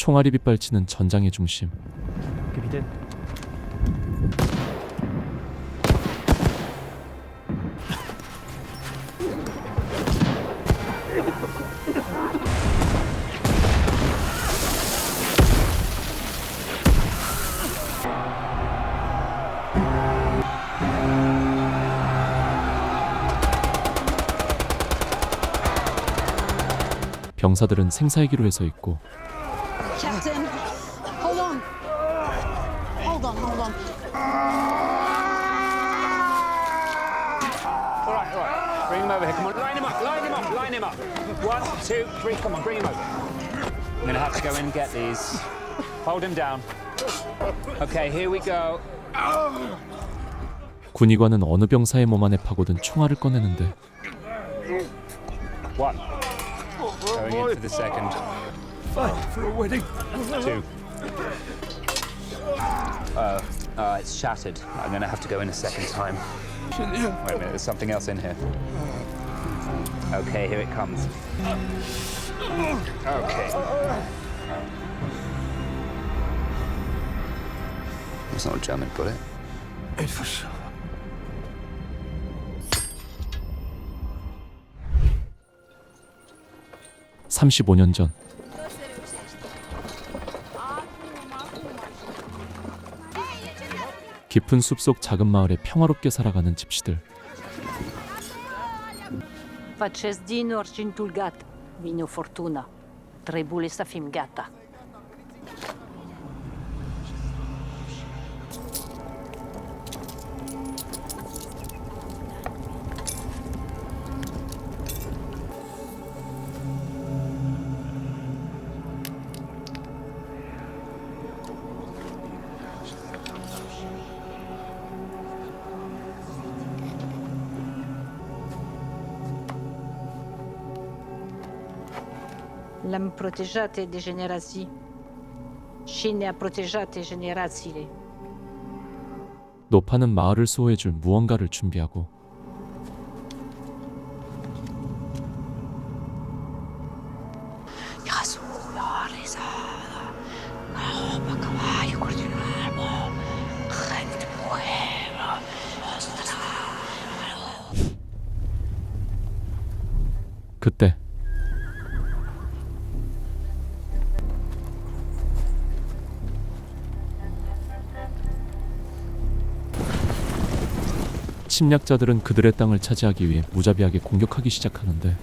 총알이 빗발치는 전장의 중심. Capitaine. 병사들은 생사이기로 해서 있고 three. Come on, bring him over. I'm going to have to go in and get these. Hold him down. Okay, here we go. 군의관은 어느 병사의 몸 안에 파고든 총알을 꺼내는데 One. Going in for the second. For a wedding. Two. Uh, uh, it's shattered. I'm going to have to go in a second time. Wait a minute, there's something else in here. Okay, here it comes. Okay. It's not a German bullet. Etwas. 35년 전 깊은 숲속 작은 ma을에 평화롭게 살아가는 집시들 Facesc din orice indulgat. Vine o furtună. Trebuie să fim gata. Protejate de generații și ne-a protejate generațiile. 노파는 마을을 수호해줄 무언가를 준비하고 그때 침략자들은 그들의 땅을 차지하기 위해 무자비하게 공격하기 시작하는데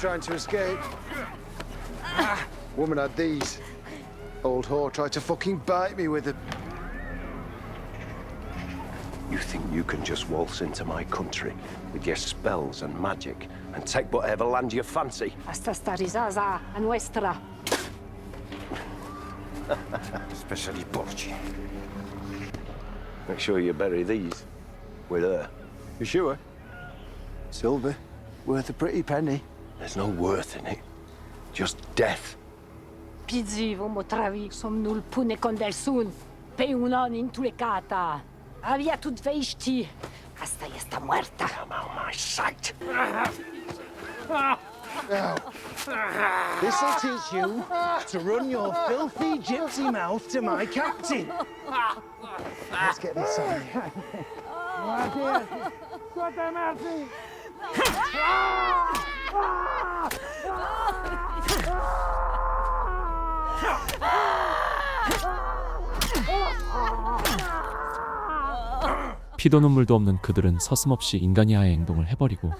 trying to escape. Ah, woman had these. Old whore tried to fucking bite me with them. You think you can just waltz into my country with your spells and magic and take whatever land you fancy? Asta starizaza a nuestra. Especially Porci. Make sure you bury these with her. You sure? Silver, worth a pretty penny. There's no worth in it, just death. Pizzi vom otravi somnul pune condel sun. Pe un an intulecata. Avia tut veiști. Asta este muerta. I'm out my sight. This'll teach you to run your filthy gypsy mouth to my captain. Let's get this on. 피도 눈물도 없는 그들은 서슴없이 인간이하의 행동을 해버리고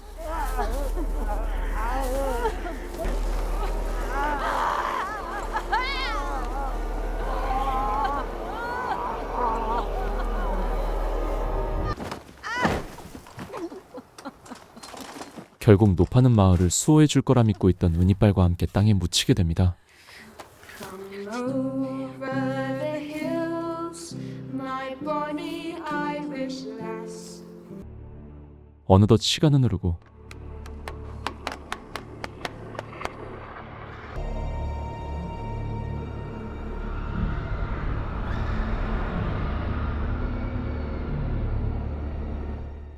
결국 노파는 마을을 수호해 줄 거라 믿고 있던 은이빨과 함께 땅에 묻히게 됩니다. 어느덧 시간은 흐르고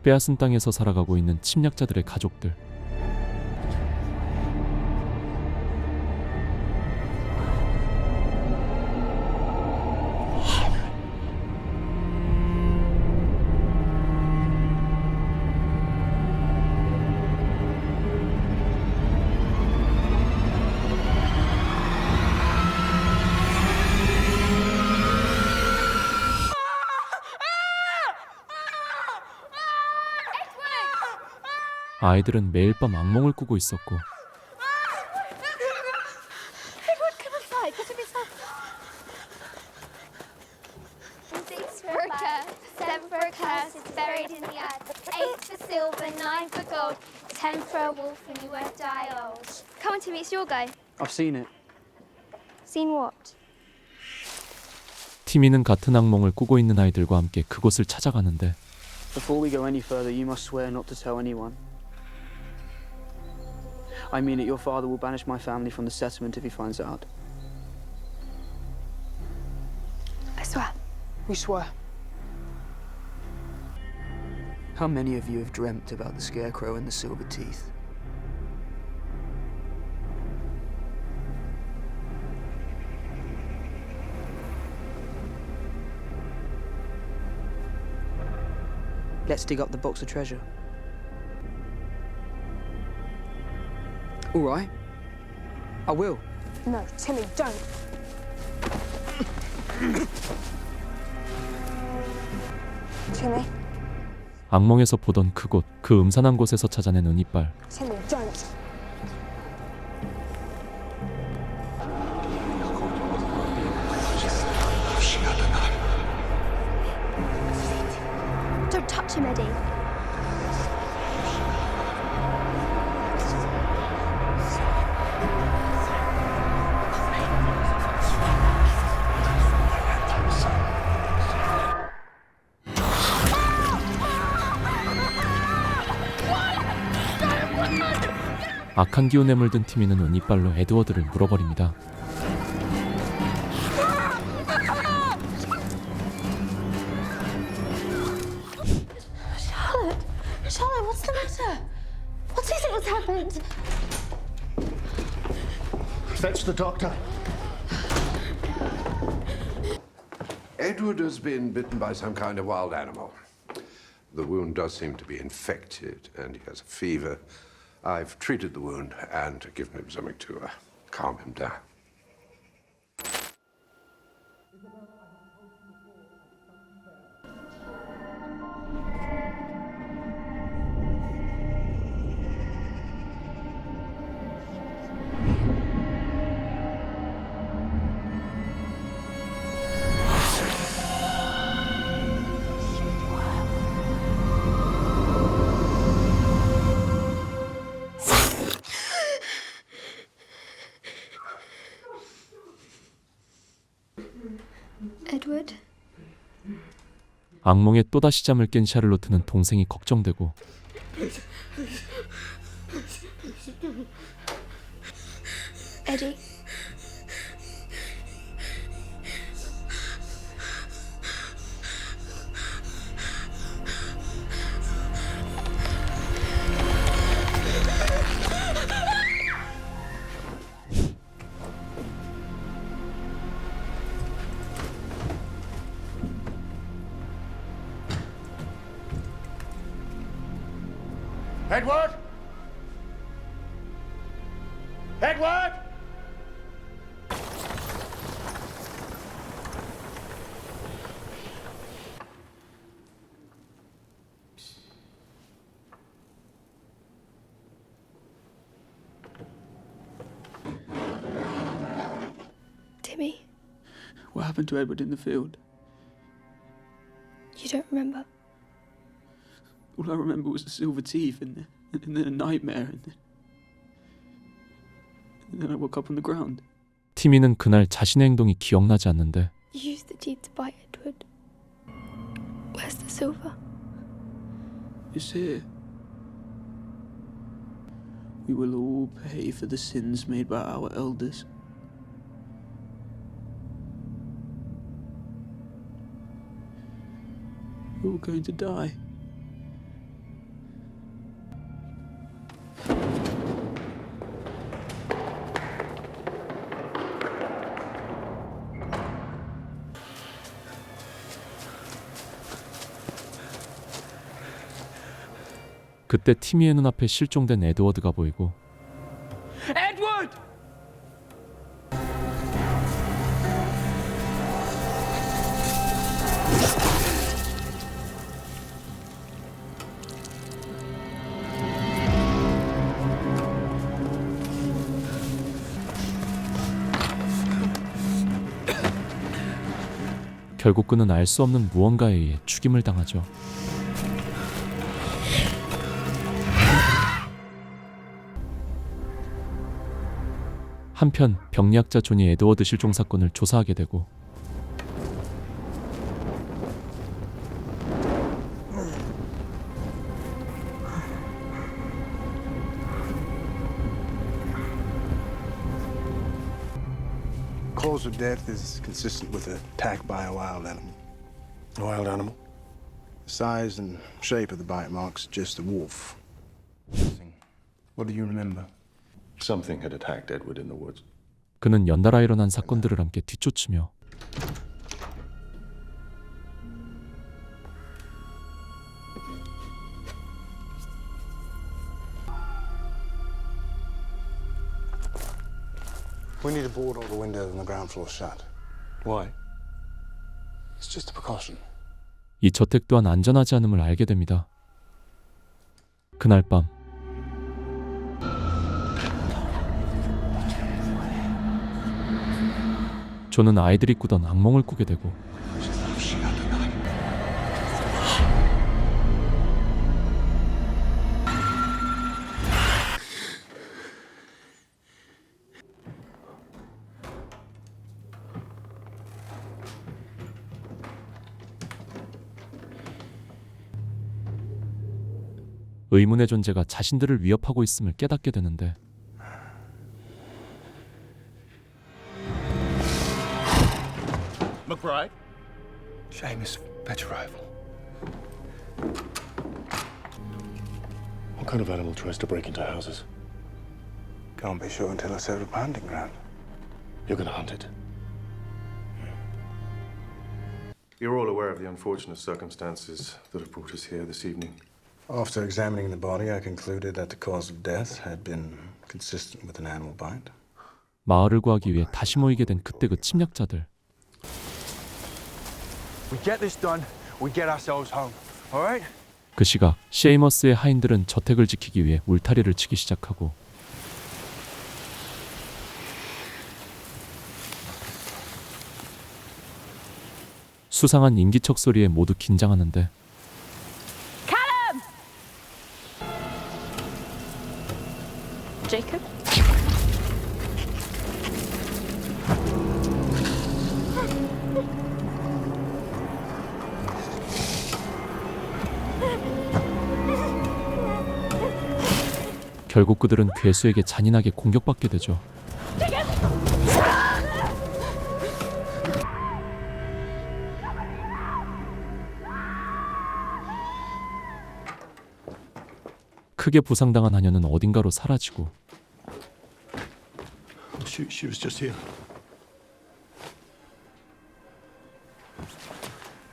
빼앗은 땅에서 살아가고 있는 침략자들의 가족들 아이들은 매일 밤 악몽을 꾸고 있었고? 티미는 같은 악몽을 꾸고 있는 아이들과 함께 그곳을 찾아가는데 Before we go any further, you must swear not to tell anyone. I mean it, your father will banish my family from the settlement if he finds out. I swear. We swear. How many of you have dreamt about the scarecrow and the silver teeth? Let's dig up the box of treasure. All right. I will. No, Timmy, don't. Timmy, 악몽에서 보던 그곳 그 음산한 곳에서 찾아낸 은이빨 Timmy, don't. Don't 악한 기운에 물든 티미는 은이빨로 에드워드를 물어버립니다. Charlotte, Charlotte, what's the matter? What do you think has happened? Fetch the doctor. Edward has been bitten by some kind of wild animal. The wound does seem to be infected, and he has a fever. I've treated the wound and given him something to uh, calm him down. 악몽에 또다시 잠을 깬 샤를로트는 동생이 걱정되고 Eddie? Edward! Edward! Timmy? What happened to Edward in the field? You don't remember? All I remember was the silver teeth and, the, and then a nightmare, and then, and then I woke up on the ground. 티미는 그날 자신의 행동이 기억나지 않는데 You used the teeth to bite Edward. Where's the silver? It's here. we will all pay for the sins made by our elders. We're all going to die. 그때 티미의 눈앞에 실종된 에드워드가 보이고 Edward! 결국 그는 알 수 없는 무언가에 의해 죽임을 당하죠. 한편 병리학자 존이 에드워드 실종 사건을 조사하게 되고 Cause of death is consistent with attack by a wild animal. A wild animal? The size and shape of the bite marks suggest a wolf. What do you remember? Something had attacked Edward in the woods. 그는 연달아 일어난 사건들을 함께 뒤쫓으며 We need to board all the windows on the ground floor shut. Why? It's just a precaution. 이 저택 또한 안전하지 않음을 알게 됩니다. 그날 밤 존은 아이들이 꾸던 악몽을 꾸게 되고 의문의 존재가 자신들을 위협하고 있음을 깨닫게 되는데 McBride? Seamus, fetch rifle. What kind of animal tries to break into houses? Can't be sure until I set up a hunting ground. You're gonna hunt it. You're all aware of the unfortunate circumstances that have brought us here this evening. After examining the body, I concluded that the cause of death had been consistent with an animal bite. 마을을 구하기 위해 다시 모이게 된 그때 그 침략자들 We get this done, we get ourselves home. All right? 그 시각 셰이머스의 하인들은 저택을 지키기 위해 울타리를 치기 시작하고 수상한 인기척 소리에 모두 긴장하는데 Jacob? 결국 그들은 괴수에게 잔인하게 공격받게 되죠. 크게 부상당한 하녀는 어딘가로 사라지고.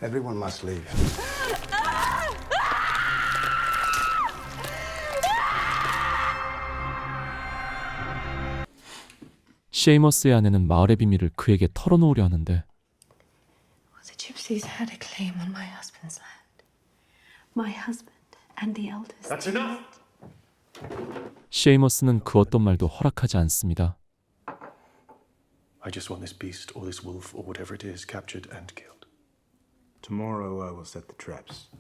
Everyone must leave. 셰이머스의 아내는 마을의 비밀을 그에게 털어놓으려 하는데 The gypsies had a claim on my husband's land. My husband and the elders. That's enough! 셰이머스는 그 어떤 말도 허락하지 않습니다. I just want this beast or this wolf or whatever it is captured and killed. Tomorrow I will set the traps.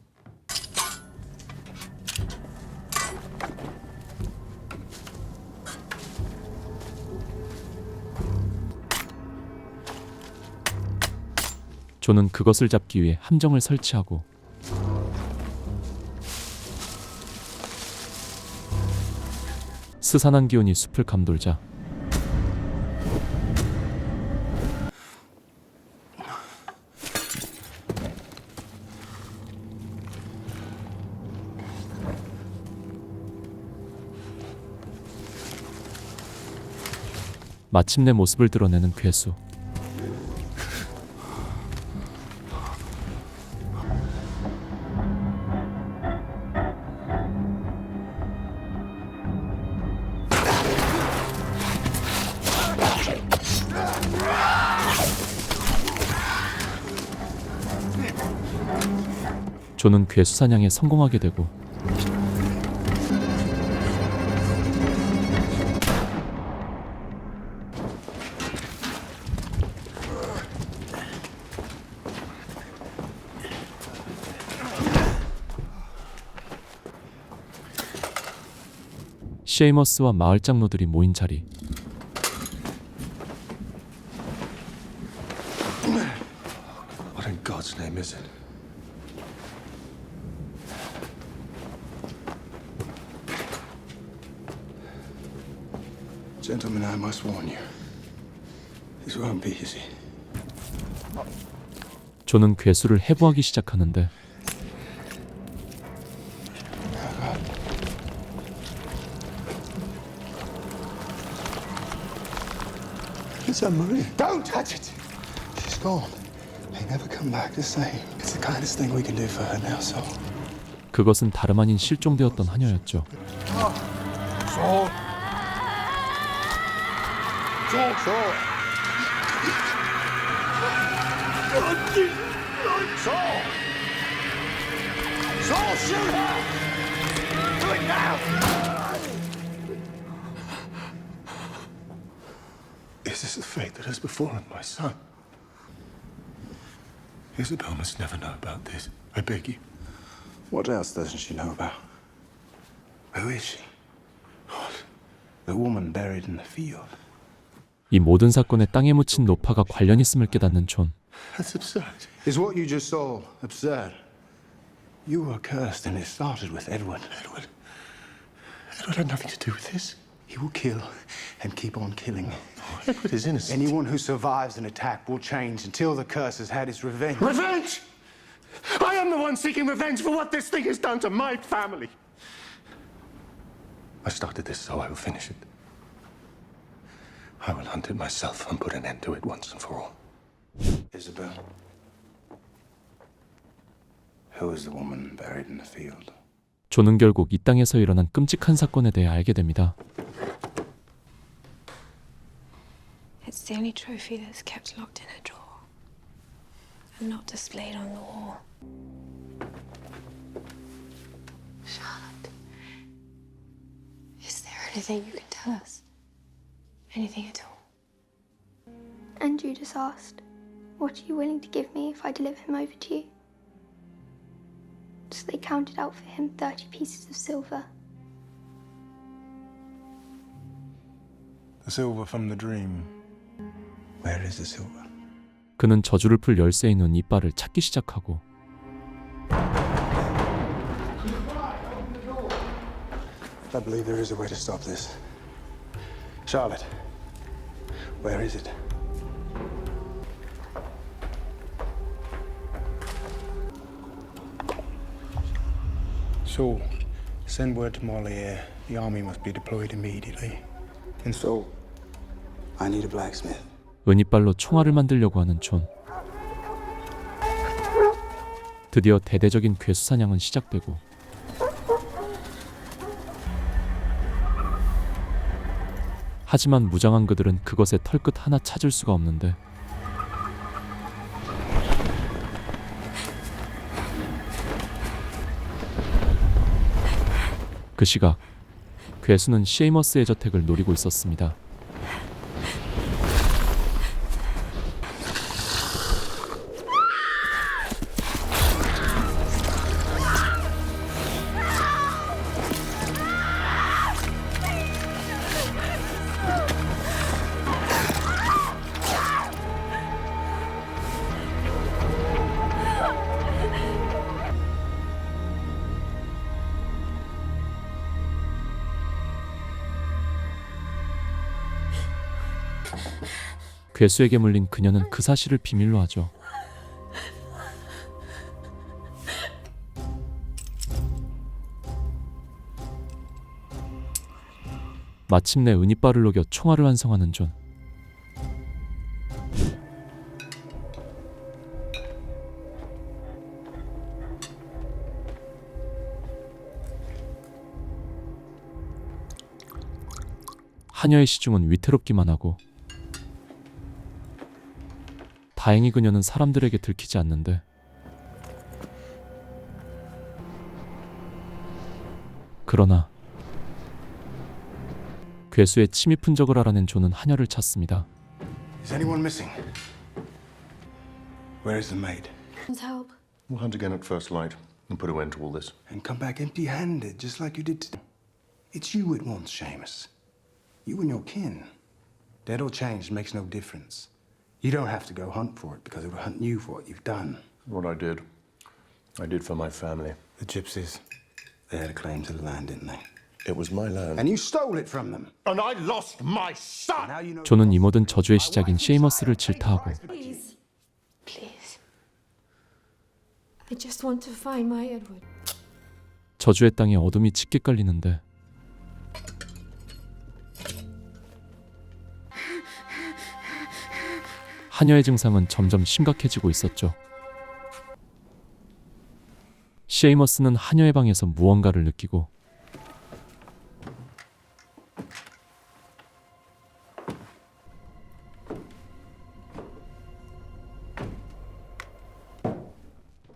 존은 그것을 잡기 위해 함정을 설치하고 스산한 기운이 숲을 감돌자 마침내 모습을 드러내는 괴수. 조는 괴수 사냥에 성공하게 되고 쉐이머스와 마을 장로들이 모인 자리. God's name is it? Gentlemen, I must warn you. This won't be easy. 조는 괴수를 해부하기 시작하는데 It's Anne-Marie. Don't touch it! She's gone. They never come back the same. It's the kindest thing we can do for her now, so. 그것은 다름 아닌 실종되었던 하녀였죠. Saul, Saul! Saul! Shoot her! Do it now! Is this the fate that has befallen my son? Isabel must never know about this. I beg you. What else doesn't she know about? Who is she? The woman buried in the field. 이 모든 사건에 땅에 묻힌 노파가 관련 있음을 깨닫는 존. That's absurd. Is what you just saw absurd? You were cursed, and it started with Edward. Edward. Edward had nothing to do with this. He will kill and keep on killing. Edward is innocent. Anyone who survives an attack will change until the curse has had its revenge. Revenge! I am the one seeking revenge for what this thing has done to my family. I started this, so I will finish it. I will hunt it myself and put an end to it once and for all. Isabel. Who is the woman buried in the field? 조는 결국 이 땅에서 일어난 끔찍한 사건에 대해 알게 됩니다. It's the only trophy that's kept locked in a drawer and not displayed on the wall. Charlotte, is there anything you can tell us? Anything at all? And Judas asked, What are you willing to give me if I deliver him over to you? So they counted out for him 30 pieces of silver. The silver from the dream. Where is the silver? 그는 저주를 풀 열쇠에 있는 이빨을 찾기 시작하고 I believe there is a way to stop this. Charlotte, where is it? Saul, send word to Moliere. The army must be deployed immediately. And Saul, I need a blacksmith. 은이빨로 총알을 만들려고 하는 존. 드디어 대대적인 괴수 사냥은 시작되고 하지만 무장한 그들은 그것의 털끝 하나 찾을 수가 없는데 그 시각 괴수는 쉐이머스의 저택을 노리고 있었습니다. 괴수에게 물린 그녀는 그 사실을 비밀로 하죠. 마침내 은이빨을 녹여 총알을 완성하는 존. 하녀의 시중은 위태롭기만 하고 다행히 그녀는 사람들에게 들키지 않는데 그러나 괴수의 침입 흔적을 알아낸 존은 하녀를 찾습니다. Is anyone missing? Where is the maid? Help. We'll hunt again at first light and put an end to all this. And come back empty handed, just like you did today. It's you it wants, Seamus. You and your kin. Dead or changed makes no difference. You don't have to go hunt for it because it will hunt you for what you've done. What I did, I did for my family. The gypsies, they had a claim to the land, didn't they? It was my land. And you stole it from them. And I lost my son! Now you know. 존은 이 모든 저주의 시작인 쉐이머스를 질타하고 Please. Please. I just want to find my Edward. 저주의 땅에 어둠이 짙게 깔리는데 하녀의 증상은 점점 심각해지고 있었죠. 쉐이머스는 하녀의 방에서 무언가를 느끼고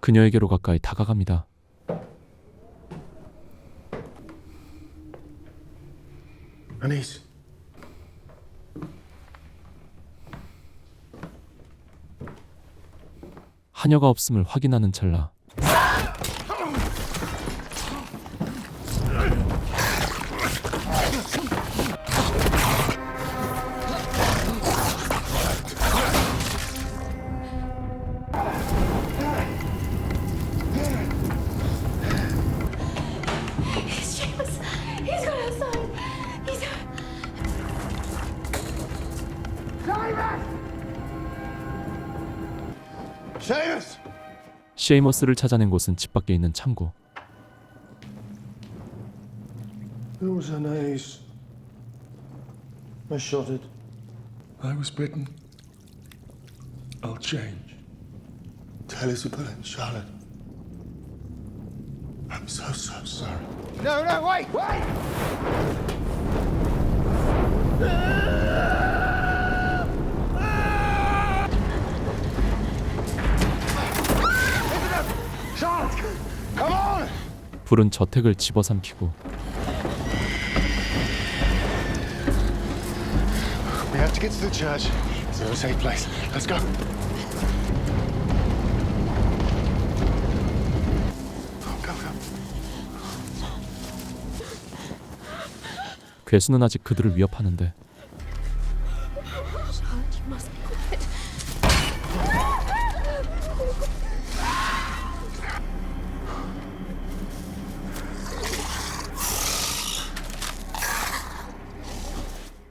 그녀에게로 가까이 다가갑니다. Anise. 하녀가 없음을 확인하는 찰나 쉐이머스를 찾아낸 곳은 집 밖에 있는 창고 It was Anise. I shot it. I was bitten. I'll change. Tell Isabel and Charlotte. I'm so, so sorry. No, no, wait, wait! 불은 저택을 집어삼키고 We have to get to the church. It's a safe place. Let's go. Go, go. 괴수는 아직 그들을 위협하는데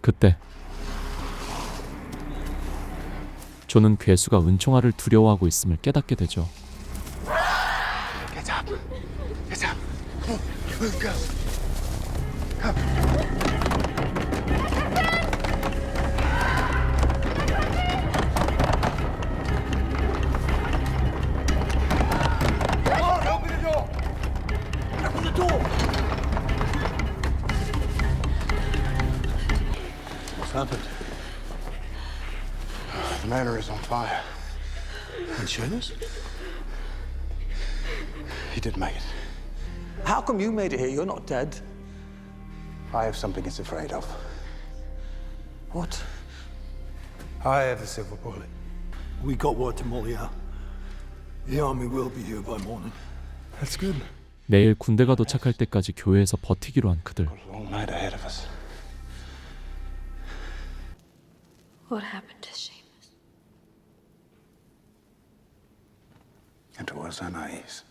그때 존은 괴수가 은총아를 두려워하고 있음을 깨닫게 되죠. Go. What's happened? The manor is on fire. And Seamus? He did make it. How come you made it here? You're not dead. I have something it's afraid of. What? I have the silver bullet. We got word to Molière. The army will be here by morning. That's good. 내일 군대가 도착할 때까지 교회에서 버티기로 한 그들. Got a long night ahead of us. What happened to Seamus? And it was Anais.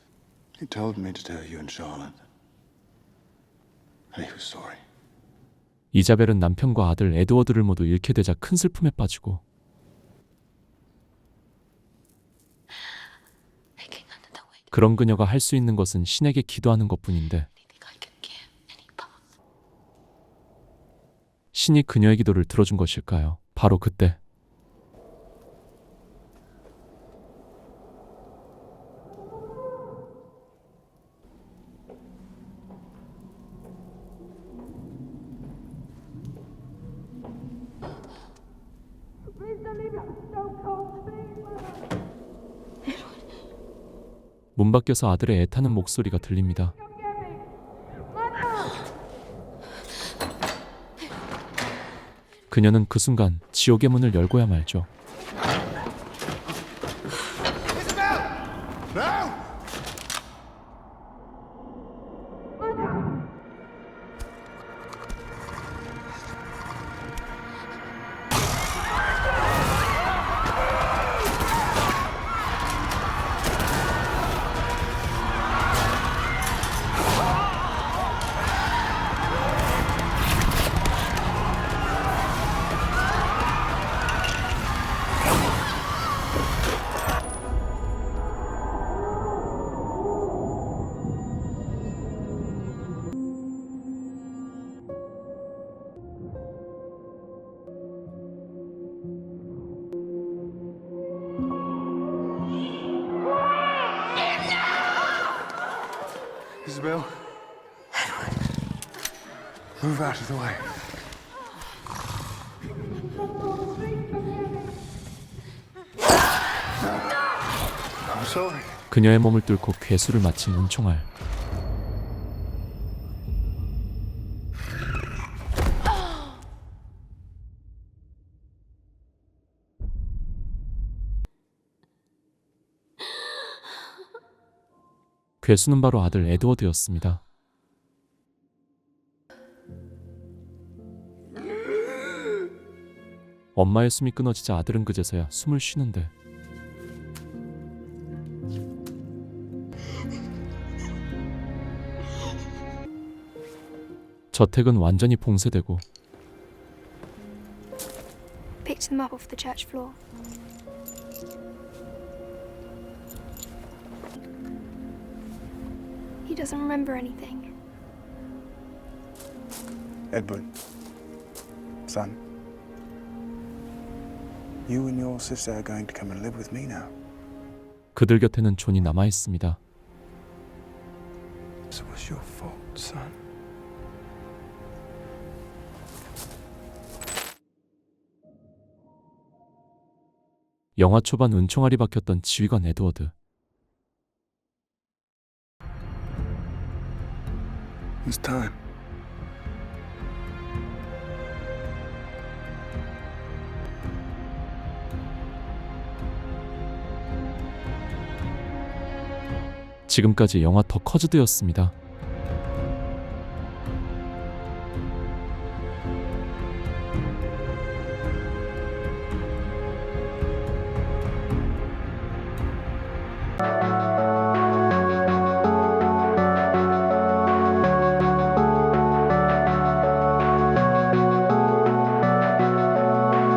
He told me to tell you and Charlotte. And he was sorry. 이자벨은 남편과 아들 에드워드를 모두 잃게 되자 큰 슬픔에 빠지고 그런 그녀가 할 수 있는 것은 신에게 기도하는 것뿐인데 신이 그녀의 기도를 들어준 것일까요? 바로 그때 문 밖에서 아들의 애타는 목소리가 들립니다. 그녀는 그 순간 지옥의 문을 열고야 말죠. Out of the way. I'm sorry. 그녀의 몸을 뚫고 괴수를 마친 은총알. 괴수는 바로 아들 에드워드였습니다. 엄마의 숨이 끊어지자 아들은 그제서야 숨을 쉬는데 저택은 완전히 봉쇄되고 Picked them up off the church floor. He doesn't remember anything. Edward. Son. You and your sister are going to come and live with me now. 그들 곁에는 존이 남아 있습니다. This was your fault, son. 영화 초반 은총알이 박혔던 지휘관 에드워드. It's time. 지금까지 영화 더 커즈드였습니다.